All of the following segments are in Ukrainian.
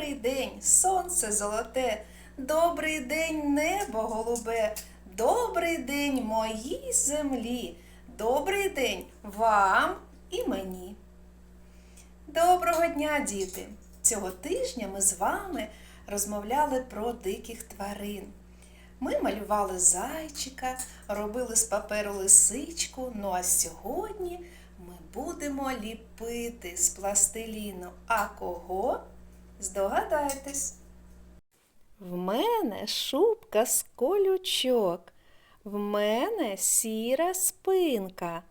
Добрий день, сонце золоте, добрий день, небо голубе, добрий день моїй землі, добрий день вам і мені. Доброго дня, діти! Цього тижня ми з вами розмовляли про диких тварин. Ми малювали зайчика, робили з паперу лисичку. Ну а сьогодні ми будемо ліпити з пластиліну. А кого? Здогадайтесь. В мене шубка з колючок, в мене сіра спинка,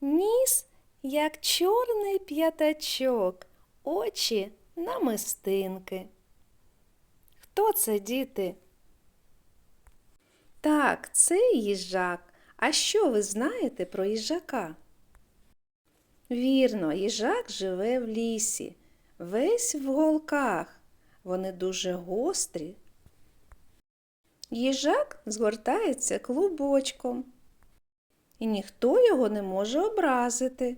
ніс, як чорний п'ятачок, очі намистинки. Хто це, діти? Так, це їжак. А що ви знаєте про їжака? Вірно, їжак живе в лісі, весь в голках. Вони дуже гострі. Їжак згортається клубочком, і ніхто його не може образити.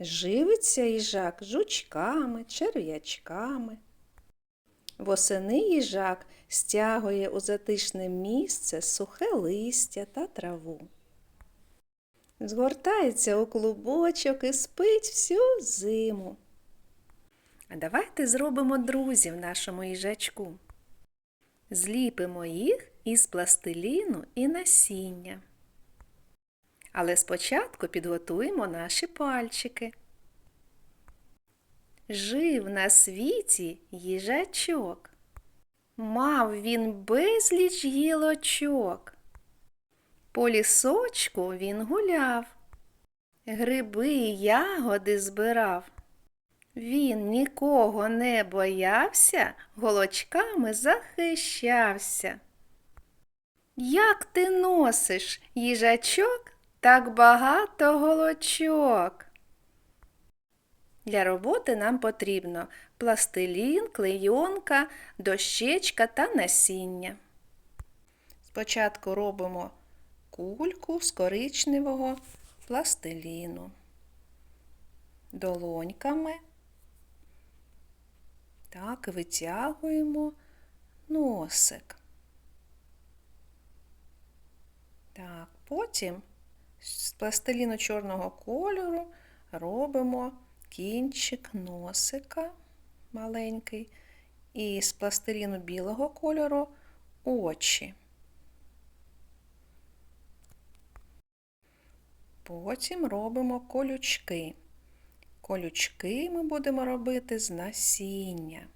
Живиться їжак жучками, черв'ячками. Восени їжак стягує у затишне місце сухе листя та траву. Згортається у клубочок і спить всю зиму. Давайте зробимо друзів нашому їжачку. Зліпимо їх із пластиліну і насіння. Але спочатку підготуємо наші пальчики. Жив на світі їжачок. Мав він безліч гілочок. По лісочку він гуляв, гриби й ягоди збирав. Він нікого не боявся, голочками захищався. Як ти носиш, їжачок, так багато голочок? Для роботи нам потрібно пластилін, клейонка, дощечка та насіння. Спочатку робимо кульку з коричневого пластиліну долоньками. Так, витягуємо носик. Так, потім з пластиліну чорного кольору робимо кінчик носика маленький і з пластиліну білого кольору очі. Потім робимо колючки. Колючки ми будемо робити з насіння.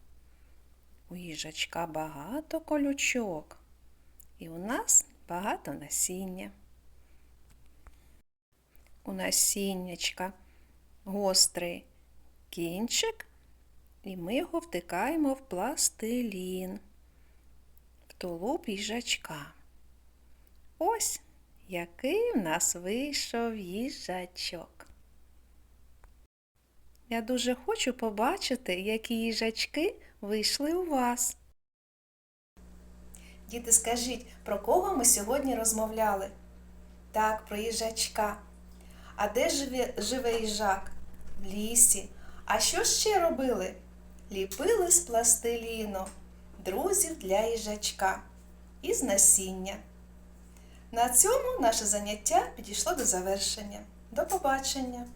У їжачка багато колючок, і у нас багато насіння. У насіннячка гострий кінчик, і ми його втикаємо в пластилін, в тулуб їжачка. Ось який в нас вийшов їжачок. Я дуже хочу побачити, які їжачки вийшли у вас. Діти, скажіть, про кого ми сьогодні розмовляли? Так, про їжачка. А де живе, живе їжак? В лісі. А що ще робили? Ліпили з пластиліну друзів для їжачка із насіння. На цьому наше заняття підійшло до завершення. До побачення!